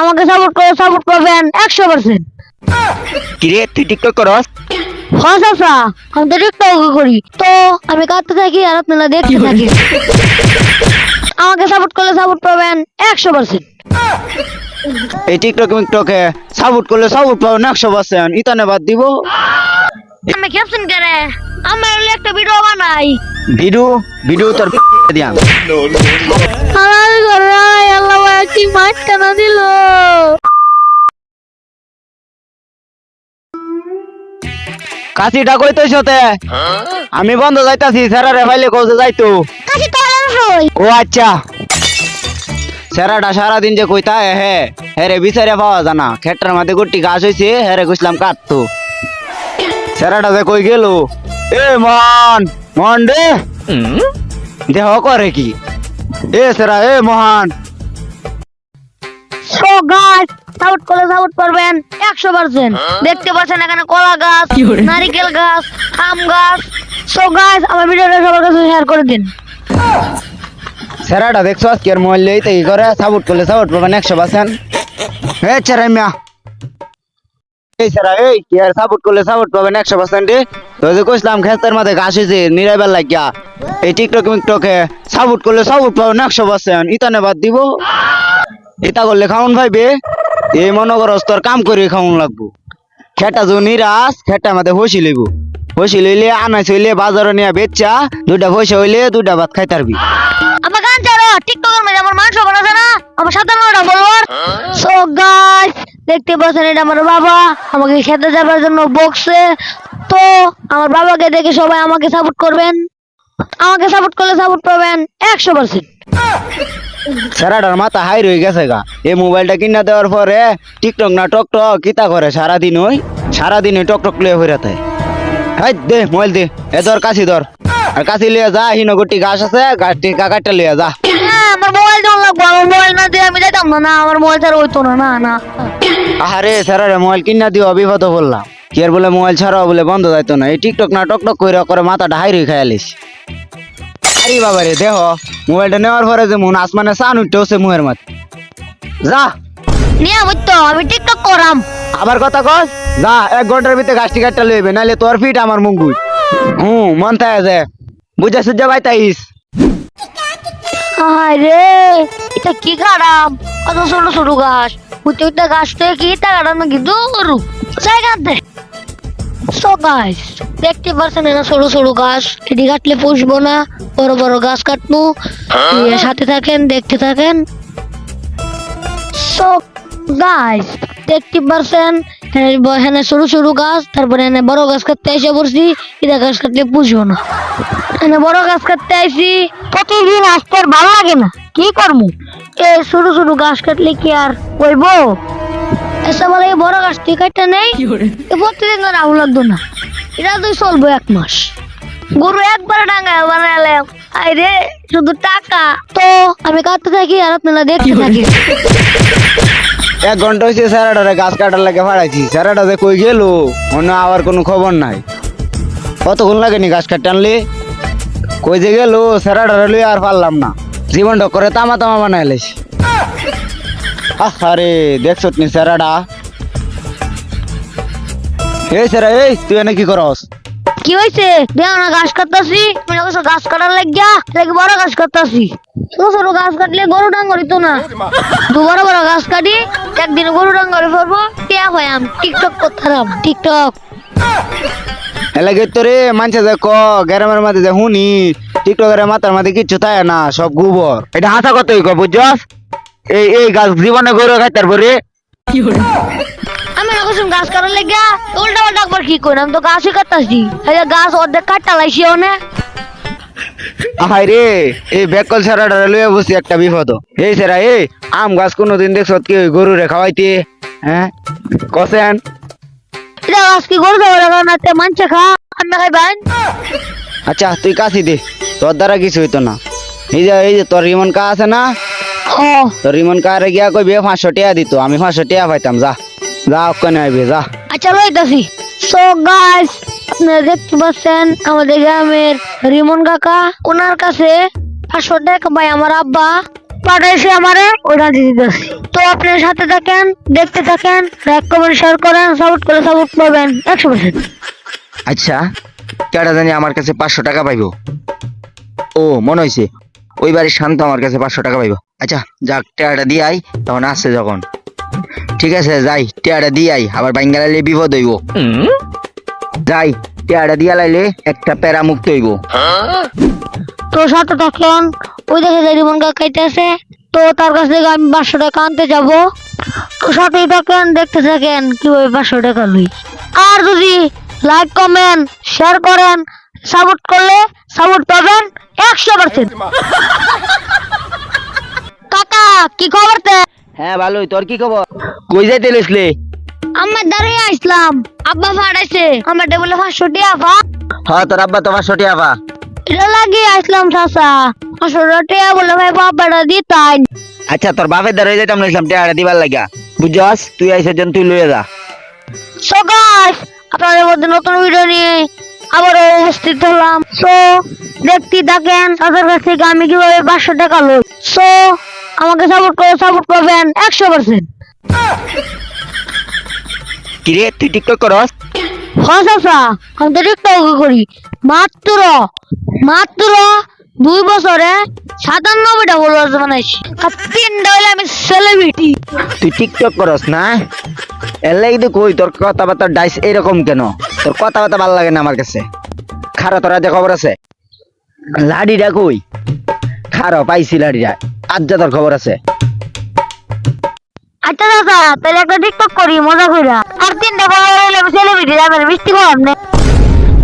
আমাকে সাপোর্ট করে সাপোর্ট করবেন একশো পার্সেন্ট কিরে তুই টিকটক করস? হ্যাঁ চাচা আমি তো টিকটক করি। তো আমি কাঁদতে থাকি আর আপনারা দেখতে থাকি আমাকে সাপোর্ট করলে সাপোর্ট পাবেন একশো পার্সেন্ট এই টিকটক টিকটকে সাপোর্ট করলে সাপোর্ট পাবেন একশো পার্সেন্ট ইতানে বাদ দিব। আমি খেপছেন কেন আমার হলে একটা ভিডিও বানাই। ভিডিও? ভিডিও তোর দিয়াম আমার ঘরে আল্লাহ কি মাছ টানা দিল? কাশিটা কইতেছ তে? আমি বন্ধ যাইতাছি স্যারারে ফাইলে কৌছে যাইতো। কাছে তো ও আচ্ছা। স্যারাটা সারাদিন যে কইতা হে হে হেরে বিচারে পাওয়া জানা খেটার মাঝে গুটি গাছ হয়েছে হেরে কইছিলাম কাটতো। স্যারাটা যে কই গেল? এ মহান মহান রে। দেহ করে কি? এ স্যারা এ মহান। সো গাছ সাউট করলে সাউট করবেন একশো পার্সেন্ট। দেখতে পাচ্ছেন এখানে কলা গাছ নারিকেল গাছ আম গাছ। সো গাছ আমার ভিডিওটা সবার কাছে শেয়ার করে দিন। স্যারাটা দেখছ আজকে আর মোবাইল লইতে কি করে? সাপোর্ট করলে সাপোর্ট পাবেন একশো পার্সেন্ট। হে চেরাই মিয়া একশো মাঝে নিরাইবার লাগিয়া, এই টিকটক বাদ দিব। ইতা করলে ভাইবে মনে কাম করে খাউন লাগবো। খেটা যে নিরাস খেটা আমাদের হসি লইব। হসি লইলে আনাইছ হইলে বাজারে নিয়ে বেচা, দুইটা পয়সা হইলে দুইটা ভাত খাই আমার মাংস বানাছে না? আমার সাতান্নটা ফলোয়ার সো গাছ দেখতে পাচ্ছেন এটা আমার বাবা। আমাকে খেতে যাবার জন্য বকছে। তো আমার বাবাকে দেখে সবাই আমাকে সাপোর্ট করবেন। আমাকে সাপোর্ট করলে সাপোর্ট পাবেন একশো পার্সেন্ট সারাটার মাথা হাই রয়ে গেছে গা। এই মোবাইলটা কিনা দেওয়ার পরে টিকটক না টক টক কিতা করে সারাদিন ওই? সারাদিন ওই টক টক লিয়ে হয়ে হাই দে মোবাইল দে। এ ধর কাশি ধর। আর কাশি লিয়ে যা হিনো গুটি গাছ আছে গাছ টিকা কাটটা লিয়ে যা। হ্যাঁ আমার মোবাইল মোবাইল না দিয়ে আমি যাইতাম না না আমার মোবাইল ছাড়া হইতো না না না। আরে সারারে মোবাইল কিনা দিও বিপদ বললাম। কি আর বলে মোবাইল ছাড়াও বলে বন্ধ যাইতো না। এই টিকটক না করে করে আরে বাবা রে দেহ মোবাইলটা নেওয়ার পরে যে মন আসমানে সান উঠতে হচ্ছে মুহের মাথা যা। নিয়ে বুঝতো আমি টিকটক করাম। আবার কথা কস যা এক ঘণ্টার ভিতরে গাছটি কাটটা লইবে নাহলে তোর ফিট আমার মুঙ্গুই হুম মন তাই আছে বুঝা সুজা ভাই তাইস। আরে এটা কি খারাপ? কত ছোট ছোট গাছ প্রত্যেকটা গাছ থেকে কি টাকাটা নাকি? দূর। দে। সো গাছ দেখতে পারছেন না ছোট ছোট গাছ এটি কাটলে পুষবো না। বড় বড় গাছ কাটবো। এর সাথে থাকেন দেখতে থাকেন। সো গাছ দেখতে পারছেন? এখানে ছোট ছোট গাছ তারপরে এখানে বড় গাছ কাটতে এসে পড়ছি। এটা গাছ কাটলে পুষবো না। এখানে বড় গাছ কাটতে আইছি। প্রতিদিন আসতে আর ভালো লাগে না। কি করব? এই ছোট ছোট গাছ কাটলে কি আর কইবো? এসব বলে এই বড় গাছ ঠিক একটা নেই? প্রতিদিন আর আগুন লাগতো না। এটা তুই চলবো এক মাস। গরু একবার ডাঙ্গায় বানালাম আরে শুধু টাকা। তো আমি কাটতে থাকি আর আপনারা দেখতে থাকি এক ঘণ্টা হয়েছে স্যারাটারে গাছ কাটার লাগে ফাড়াইছি। স্যারাটাতে কই গেল, অন্য আবার কোনো খবর নাই। কতক্ষণ লাগেনি গাছ কাটতে আনলি? কই যে গেল, স্যারাটারে লই আর পারলাম না। জীবনটা করে তামা তামা বানাইলিস আরে দেখছত নি স্যারাটা। এই স্যারা, এই, তুই এনে কি করস? কি হয়েছে দেখ না, গাছ কাটতাছি। আমি অবশ্য গাছ কাটার লাগিয়া দেখি বড় গাছ কাটতাছি? ছোট ছোট গাছ কাটলে গরু ডাঙ্গরি তো না। দু বড় বড় গাছ কাটি একদিন গরু ডাঙ্গরি ফেলব টিয়া হয় আমি? টিকটক করতাম টিকটক। এলাকে তোরে মানছে যে ক গ্রামের মাঝে যে হুনি টিকটকের মাথার মাঝে কিচ্ছু থাকে না সব গোবর। এটা হাসা কতই ক বুঝছস? এই এই গাছ জীবনে গরু খাই তারপরে আমি না কুসুম গাছ কাটার লাগিয়া উল্টা পাল্টা একবার কি করি আমি তো গাছই কাটতাছি গাছ অর্ধেক কাটটা লাইছি ওনে হাই রে এই বেকল ছাড়াটা লইয়া বসি একটা বিপদ। এই সেরা এই আম গাছ কোনোদিন দেখছ কি ওই গরু রে খাওয়াইতে? হ্যাঁ? কসেন এটা গাছ কি গরু লাগা না? তে মানছে খা আমি খাইবেন আচ্ছা তুই কাশি দে তোর দ্বারা কিছু হইতো না। এই যে এই যে তোর রিমন কা আছে না? তোর রিমন কারে গিয়া কইবে পাঁচশো টিয়া দিত আমি পাঁচশো টিয়া পাইতাম যা। যা ওখানে আইবে যা। আচ্ছা লইতাছি। সো গাইস আপনারা দেখতে পাচ্ছেন আমাদের গ্রামের রিমন কাকা। ওনার কাছে পাঁচশো টাকা পাই আমার আব্বা পাঠাইছে আমারে ওটা দিয়ে দিতেছি। তো আপনার সাথে থাকেন দেখতে থাকেন লাইক কমেন্ট শেয়ার করেন সাপোর্ট করে সাপোর্ট করবেন একশো পার্সেন্ট আচ্ছা কেডা জানি আমার কাছে পাঁচশো টাকা পাইবো। ও মনে হয়েছে ওই বাড়ির শান্ত আমার কাছে পাঁচশো টাকা পাইবো। আচ্ছা যাক টেয়াটা দিয়ে আই তখন আসছে যখন। ঠিক আছে যাই টেয়াটা দিয়ে আই আবার বাইঙ্গা লাইলে বিপদ হইব। যাই টেয়াটা দিয়া লাইলে একটা প্যারা মুক্ত হইব। তো সাথে থাকেন ওই দেখে যে রিমন কাকা খাইতেছে তো তার কাছ থেকে আমি পাঁচশো টাকা আনতে যাব। তো সাথেই থাকেন দেখতে থাকেন কীভাবে পাঁচশো টাকা লই। আর যদি লাইক কমেন্ট শেয়ার করেন সাপোর্ট করলে সাপোর্ট পাবেন একশো পার্সেন্ট কাকা কি খবর তে? হ্যাঁ ভালোই। তোর কি খবর? কই যাইতে লইসলে? আমার দাঁড়িয়ে আসলাম। আব্বা ফাটাইছে আমার বলে পাঁচশো টাকা পা। হ্যাঁ তোর আব্বা তোমার ছটি আবা এটা লাগিয়ে আসলাম চাচা। পাঁচশো বলে ভাই বাবাটা দিতাই। আচ্ছা তোর বাপের দ্বারা যাইতাম লইছিলাম টেয়াটা দিবার লাগিয়া। বুঝছস? তুই আইসের জন্য তুই লইয়া যা। সো গাইস আপনাদের মধ্যে নতুন ভিডিও নিয়ে আবারও উপস্থিত হলাম। সো দেখতে থাকেন তাদের কাছ থেকে আমি কীভাবে পাঁচশো টাকা লই। সো আমাকে সাপোর্ট করে সাপোর্ট করবেন একশো পার্সেন্ট কিরে তুই টিকটক করস? হ্যাঁ চাচা আমি তো টিকটক করি। মাত্র মাত্র দুই বছরে সাতান্নবইটা ফলোয়ার্স বানাইছি। আর তিনটা হইলে আমি সেলিব্রিটি তুই টিকটক করস না? এর লাগি তো কই তোর ডাইস এরকম কেন? তোর কথাবার্তা ভালো লাগে না আমার কাছে। খারো তোর যে খবর আছে? লাডিটা কই? খারো পাইছি লাডিটা। আজ যা তোর খবর আছে। আচ্ছা দাদা তাহলে একটা টিকটক করি মজা কইরা। আর তিনটা ফলোয়ার হইলে সেলিব্রিটি যাবেন মিষ্টি খাওয়াম না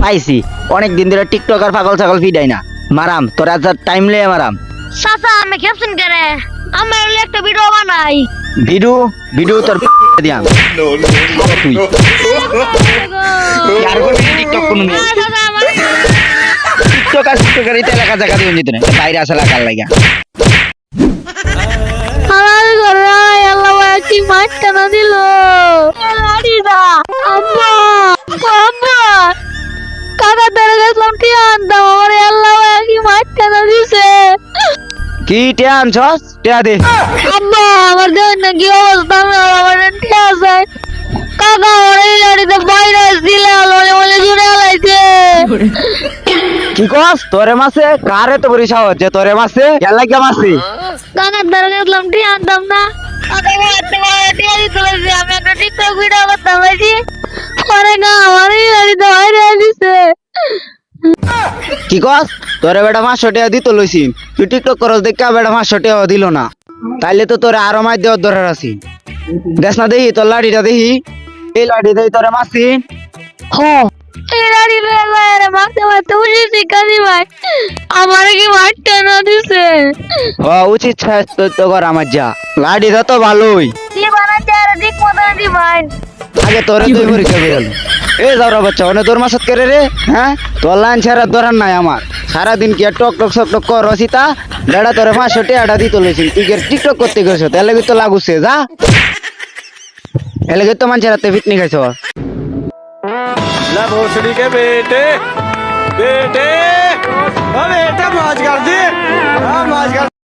পাইছি। অনেক দিন ধরে টিকটক আর পাগল ছাগল ফিডাই না। মারাম তোর আজ টাইম লে মারাম। চাচা আমি খেপছেন কেন আমার হলে একটা ভিডিও বানাই। ভিডিও ভিডিও তোর দিয়াম। তুই। আর করবি টিকটক কোনো নেই টিকটক আর টিকটক আর এটা এলাকা জায়গা দিয়ে নিতে না বাইরে আসা লাগার লাগা। কি মারটা না দিল। আরিদা আম্মা আম্মা। কাকা ধরে গেছিলাম কি আনতাম আমার আল্লাহ দিছে। কি টিয়া আনছস টিয়া দে। আম্মা আমার দেখ না কি অবস্থা? আমার ঠিক আছে। কাকা আমার এই গাড়িতে দিলে বলে জুড়ে আলাইছে। কি কস তোরে মাসে কারে তো বড়ি সাহস যে তোরে মাসে গেলা কে মাসে কাকার ধরে গেছিলাম ঠিক আনতাম না। আমি একটা টিকটক ভিডিও পরে না দিছে কি কস? তোরে বেটা পাঁচশো টাকা দিত লইছি। তুই টিকটক করস দেখা বেটা পাঁচশো টাকা দিল না। তাইলে তো তোরে আরও মাছ দেওয়ার দরকার আছে। দেখ না দেখি তোর লাঠিটা দেখি। এই লাঠি দেই তোরে মাসি হ। আমার কি মারতে না দিছে? হ উচিত স্বাস্থ্য তো কর আমার যা। লাঠিটা তো ভালোই। কি বানাচ্ছে আর ঠিক মতো দি আগে তোরে তুই পরীক্ষা বেরোলো এ যাওরা বাচ্চা অনেক তোর মাসাত করে রে হ্যাঁ? তোর লাইন ছাড়া দরার নাই আমার। সারাদিন কি আর টক টক সক টক কর রসিতা দাদা তোরে পাঁচশো টাকা দিত লইছি। তুই কি টিকটক করতে গেছো? তাহলে তো লাগুছে যা। এলাকে তো মানুষের হাতে ফিটনি খাইছ। ਲੈ ਭੋਸੜੀ ਕੇ ਬੇਟੇ ਬੇਟੇ। ਓ ਬੇਟਾ ਮਾਜ ਕਰਦੇ। ਆ ਮਾਜ ਕਰ